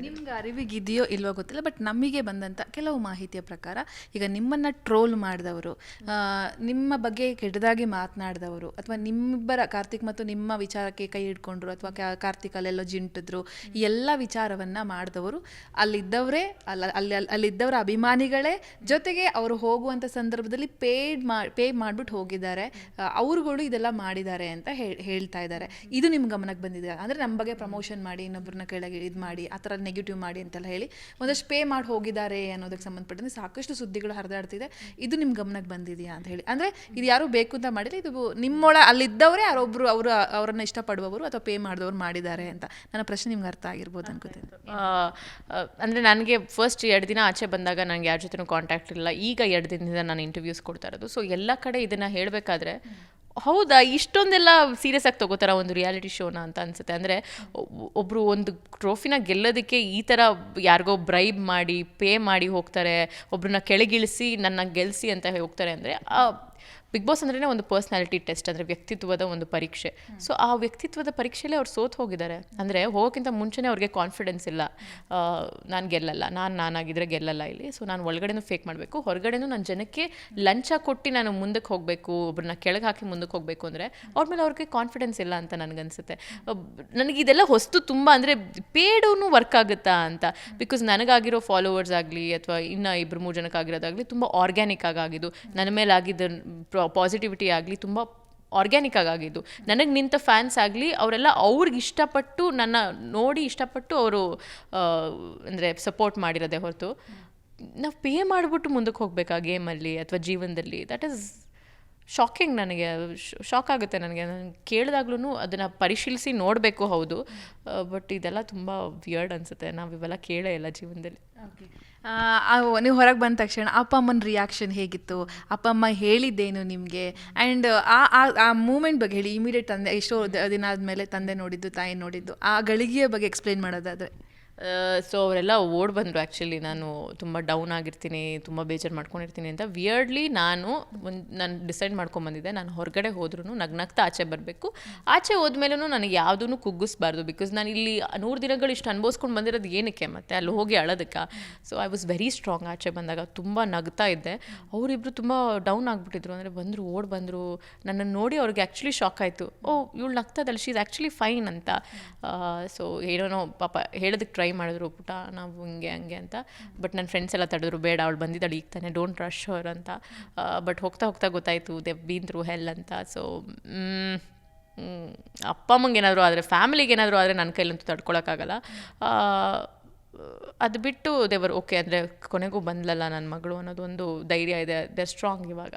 ನಿಮ್ಗೆ ಅರಿವಿಗಿದೆಯೋ ಇಲ್ವೋ ಗೊತ್ತಿಲ್ಲ ಬಟ್ ನಮಗೆ ಬಂದಂಥ ಕೆಲವು ಮಾಹಿತಿಯ ಪ್ರಕಾರ ಈಗ ನಿಮ್ಮನ್ನು ಟ್ರೋಲ್ ಮಾಡಿದವರು ನಿಮ್ಮ ಬಗ್ಗೆ ಕೆಟ್ಟದಾಗಿ ಮಾತನಾಡಿದವರು, ಅಥವಾ ನಿಮ್ಮಿಬ್ಬರ ಕಾರ್ತಿಕ್ ಮತ್ತು ನಿಮ್ಮ ವಿಚಾರಕ್ಕೆ ಕೈ ಹಿಡ್ಕೊಂಡ್ರು, ಅಥವಾ ಕಾರ್ತಿಕ್ ಅಲ್ಲೆಲ್ಲೋ ಜಿಂಟಿದ್ರು, ಈ ಎಲ್ಲ ವಿಚಾರವನ್ನು ಮಾಡಿದವರು, ಅಲ್ಲಿದ್ದವರೇ, ಅಲ್ಲ, ಅಲ್ಲಿ, ಅಲ್ಲಿ- ಅಲ್ಲಿದ್ದವರ ಅಭಿಮಾನಿಗಳೇ ಜೊತೆಗೆ ಅವರು ಹೋಗುವಂಥ ಸಂದರ್ಭದಲ್ಲಿ ಪೇಡ್ ಮಾ ಪೇ ಮಾಡಿಬಿಟ್ಟು ಹೋಗಿದ್ದಾರೆ. ಅವ್ರುಗಳು ಇದೆಲ್ಲ ಮಾಡಿದ್ದಾರೆ ಅಂತ ಹೇಳ್- ಹೇಳ್ತಾ ಇದ್ದಾರೆ. ಇದು ನಿಮ್ಮ ಗಮನಕ್ಕೆ ಬಂದಿದೆ ಅಂದರೆ ನಮ್ಮ ಬಗ್ಗೆ ಪ್ರಮೋಷನ್ ಮಾಡಿ ಇನ್ನೊಬ್ಬರನ್ನ ಕೆಳಗೆ ಇದು ಮಾಡಿ, ಆ ಥರ ನೆಗೆಟಿವ್ ಮಾಡಿ ಅಂತೆಲ್ಲ ಹೇಳಿ ಒಂದಷ್ಟು ಪೇ ಮಾಡಿ ಹೋಗಿದ್ದಾರೆ ಅನ್ನೋದಕ್ಕೆ ಸಂಬಂಧಪಟ್ಟಂತೆ ಸಾಕಷ್ಟು ಸುದ್ದಿಗಳು ಹರಿದಾಡ್ತಿದೆ. ಇದು ನಿಮ್ಮ ಗಮನಕ್ಕೆ ಬಂದಿದೆಯಾ ಅಂತ ಹೇಳಿ. ಅಂದರೆ ಇದು ಯಾರು ಬೇಕು ಅಂತ ಮಾಡಿಲ್ಲ ಇದು ನಿಮ್ಮೊಳ ಅಲ್ಲಿದ್ದವರೇ ಯಾರೊಬ್ಬರು ಅವರು ಅವರನ್ನು ಇಷ್ಟಪಡುವವರು ಅಥವಾ ಪೇ ಮಾಡಿದವರು ಮಾಡಿದ್ದಾರೆ ಅಂತ. ನನ್ನ ಪ್ರಶ್ನೆ ನಿಮ್ಗೆ ಅರ್ಥ ಆಗಿರ್ಬೋದು ಅನ್ಕೋತೀನಿ. ಅಂದ್ರೆ ನನಗೆ ಫಸ್ಟ್ ಎರಡು ದಿನ ಆಚೆ ಬಂದಾಗ ನನಗೆ ಯಾರ ಜೊತೆನೂ ಕಾಂಟ್ಯಾಕ್ಟ್ ಇಲ್ಲ. ಈಗ ಎರಡು ದಿನದಿಂದ ನಾನು ಇಂಟರ್ವ್ಯೂಸ್ ಕೊಡ್ತಾ ಇರೋದು. ಸೊ ಎಲ್ಲ ಕಡೆ ಇದನ್ನು ಹೇಳಬೇಕಾದ್ರೆ ಹೌದಾ? ಇಷ್ಟೊಂದೆಲ್ಲ ಸೀರಿಯಸ್ ಆಗಿ ತಗೋತಾರ ಒಂದು ರಿಯಾಲಿಟಿ ಶೋನ ಅಂತ ಅನ್ಸುತ್ತೆ. ಅಂದರೆ ಒಬ್ಬರು ಒಂದು ಟ್ರೋಫಿನ ಗೆಲ್ಲೋದಕ್ಕೆ ಈ ಥರ ಯಾರಿಗೋ ಬ್ರೈಬ್ ಮಾಡಿ ಪೇ ಮಾಡಿ ಹೋಗ್ತಾರೆ. ಒಬ್ರನ್ನ ಕೆಳಗಿಳಿಸಿ, ನನ್ನ ಗೆಲ್ಲಿಸಿ ಅಂತ ಹೋಗ್ತಾರೆ. ಅಂದರೆ ಬಿಗ್ ಬಾಸ್ ಅಂದ್ರೆ ಒಂದು ಪರ್ಸ್ನಾಲಿಟಿ ಟೆಸ್ಟ್, ಅಂದರೆ ವ್ಯಕ್ತಿತ್ವದ ಒಂದು ಪರೀಕ್ಷೆ. ಸೊ ಆ ವ್ಯಕ್ತಿತ್ವದ ಪರೀಕ್ಷೆಯಲ್ಲಿ ಅವ್ರು ಸೋತ್ ಹೋಗಿದ್ದಾರೆ ಅಂದರೆ ಹೋಗೋಕ್ಕಿಂತ ಮುಂಚೆನೇ ಅವ್ರಿಗೆ ಕಾನ್ಫಿಡೆನ್ಸ್ ಇಲ್ಲ. ನಾನು ಗೆಲ್ಲಲ್ಲ, ನಾನು ನಾನಾಗಿದ್ರೆ ಗೆಲ್ಲಲ್ಲ ಇಲ್ಲಿ. ಸೊ ನಾನು ಒಳಗಡೆನೂ ಫೇಕ್ ಮಾಡಬೇಕು. ಹೊರಗಡೆನೂ ನಾನು ಜನಕ್ಕೆ ಲಂಚ ಕೊಟ್ಟು ನಾನು ಮುಂದಕ್ಕೆ ಹೋಗಬೇಕು ಒಬ್ಬರನ್ನ ಕೆಳಗೆ ಹಾಕಿ ಮುಂದಕ್ಕೆ ಹೋಗಬೇಕು ಅಂದರೆ ಅವ್ರ ಮೇಲೆ ಅವ್ರಿಗೆ ಕಾನ್ಫಿಡೆನ್ಸ್ ಇಲ್ಲ ಅಂತ ನನಗನ್ಸುತ್ತೆ. ನನಗೆ ಇದೆಲ್ಲ ಹೊಸ್ತು ತುಂಬ ಅಂದರೆ ಪೇಡೂ ವರ್ಕ್ ಆಗುತ್ತಾ ಅಂತ. ಬಿಕಾಸ್ ನನಗಾಗಿರೋ ಫಾಲೋವರ್ಸ್ ಆಗಲಿ, ಅಥವಾ ಇನ್ನೂ ಇಬ್ಬರು ಮೂರು ಜನಕ್ಕಾಗಿರೋದಾಗಲಿ ತುಂಬ ಆರ್ಗ್ಯಾನಿಕ್ ಆಗಿದ್ದು, ನನ್ನ ಮೇಲೆ ಆಗಿದ್ದ ಪಾಸಿಟಿವಿಟಿ ಆಗಲಿ ತುಂಬ ಆರ್ಗ್ಯಾನಿಕ್ ಆಗಿದ್ದು. ನನಗೆ ನಿಂತ ಫ್ಯಾನ್ಸ್ ಆಗಲಿ ಅವರೆಲ್ಲ ಅವ್ರಿಗೆ ಇಷ್ಟಪಟ್ಟು ನನ್ನ ನೋಡಿ ಇಷ್ಟಪಟ್ಟು ಅವರು ಅಂದರೆ ಸಪೋರ್ಟ್ ಮಾಡಿರೋದೇ ಹೊರತು. ನಾವು ಪೇ ಮಾಡಿಬಿಟ್ಟು ಮುಂದಕ್ಕೆ ಹೋಗ್ಬೇಕಾ ಗೇಮಲ್ಲಿ ಅಥವಾ ಜೀವನದಲ್ಲಿ? ದಟ್ ಈಸ್ ಶಾಕಿಂಗ್ ನನಗೆ ಶಾಕ್ ಆಗುತ್ತೆ ನನಗೆ. ನಾನು ಕೇಳಿದಾಗ್ಲೂ ಅದನ್ನು ಪರಿಶೀಲಿಸಿ ನೋಡಬೇಕು ಹೌದು. ಬಟ್ ಇದೆಲ್ಲ ತುಂಬ ವಿಯರ್ಡ್ ಅನಿಸುತ್ತೆ. ನಾವು ಇವೆಲ್ಲ ಕೇಳೇ ಇಲ್ಲ ಜೀವನದಲ್ಲಿ. ನೀವು ಹೊರಗೆ ಬಂದ ತಕ್ಷಣ ಅಪ್ಪ ಅಮ್ಮನ ರಿಯಾಕ್ಷನ್ ಹೇಗಿತ್ತು? ಅಪ್ಪ ಅಮ್ಮ ಹೇಳಿದ್ದೇನು ನಿಮಗೆ? ಆ್ಯಂಡ್ ಆ, ಆ- ಆ ಮೂಮೆಂಟ್ ಬಗ್ಗೆ ಹೇಳಿ ಇಮಿಡಿಯೇಟ್ ತಂದೆ, ಎಷ್ಟೋ ದಿನ ಆದಮೇಲೆ ತಂದೆ ನೋಡಿದ್ದು, ತಾಯಿ ನೋಡಿದ್ದು, ಆ ಗಳಿಗೆಯ ಬಗ್ಗೆ ಎಕ್ಸ್ಪ್ಲೈನ್ ಮಾಡೋದಾದರೆ. ಸೊ ಅವರೆಲ್ಲ ಓಡ್ ಬಂದರು ಆ್ಯಕ್ಚುಲಿ ನಾನು ತುಂಬ ಡೌನ್ ಆಗಿರ್ತೀನಿ, ತುಂಬ ಬೇಜಾರು ಮಾಡ್ಕೊಂಡಿರ್ತೀನಿ ಅಂತ ವಿಯರ್ಡ್ಲಿ ನಾನು ಒಂದು ನಾನು ಡಿಸೈಡ್ ಮಾಡ್ಕೊಂಬಂದಿದ್ದೆ ನಾನು ಹೊರಗಡೆ ಹೋದ್ರೂ ನಗ್ನಗ್ತಾ ಆಚೆ ಬರಬೇಕು. ಆಚೆ ಹೋದ್ಮೇಲೂ ನನಗೆ ಯಾವುದೂ ಕುಗ್ಗಿಸ್ಬಾರ್ದು ಬಿಕಾಸ್ ನಾನು ಇಲ್ಲಿ ನೂರು ದಿನಗಳು ಇಷ್ಟು ಅನುಭವಿಸ್ಕೊಂಡು ಬಂದಿರೋದು ಏನಕ್ಕೆ ಮತ್ತೆ ಅಲ್ಲಿ ಹೋಗಿ ಅಳೋದಕ್ಕೆ? So I was very strong ಆಚೆ ಬಂದಾಗ, ತುಂಬ ನಗ್ತಾ ಇದ್ದೆ. ಅವರಿಬ್ಬರು ತುಂಬ ಡೌನ್ ಆಗಿಬಿಟ್ಟಿದ್ರು. ಅಂದರೆ ಬಂದರು, ಓಡ್ ಬಂದರು. ನನ್ನನ್ನು ನೋಡಿ ಅವ್ರಿಗೆ ಆ್ಯಕ್ಚುಲಿ ಶಾಕ್ ಆಯಿತು. ಓ, ಇವಳು ನಗ್ತದಲ್ಲ ಶೀಸ್ ಆ್ಯಕ್ಚುಲಿ ಫೈನ್ ಅಂತ. ಸೊ ಏನೋ ಪಾಪ ಹೇಳೋದಕ್ಕೆ ಟ್ರೈ ಮಾಡಿದ್ರು ಪುಟ, ನಾವು ಹಿಂಗೆ, ಹಂಗೆ ಅಂತ. ಬಟ್ ನನ್ನ ಫ್ರೆಂಡ್ಸ್ ಎಲ್ಲ ತಡೆದ್ರು, ಬೇಡ, ಅವಳು ಬಂದಿದ್ದಾಳೆ, ಈಗ ತಾನೆ ಡೋಂಟ್ ರಶ್ ಅವರ್ ಅಂತ. ಬಟ್ ಹೋಗ್ತಾ ಹೋಗ್ತಾ ಗೊತ್ತಾಯಿತು ದೆ ಬೀನ್ ಥ್ರೂ ಹೆಲ್ ಅಂತ. ಸೊ ಅಪ್ಪ ಅಮ್ಮಂಗೆ ಏನಾದರೂ ಆದರೆ ಫ್ಯಾಮಿಲಿಗೆ ಏನಾದರೂ ಆದರೆ ನನ್ನ ಕೈಲಂತೂ ತಡ್ಕೊಳಕ್ಕಾಗಲ್ಲ. ಅದು ಬಿಟ್ಟು ದೇವರು ಓಕೆ ಅಂದರೆ ಕೊನೆಗೂ ಬಂದ್ಲಲ್ಲ ನನ್ನ ಮಗಳು ಅನ್ನೋದು ಒಂದು ಧೈರ್ಯ ಇದೆ ದೇ ಸ್ಟ್ರಾಂಗ್ ಇವಾಗ.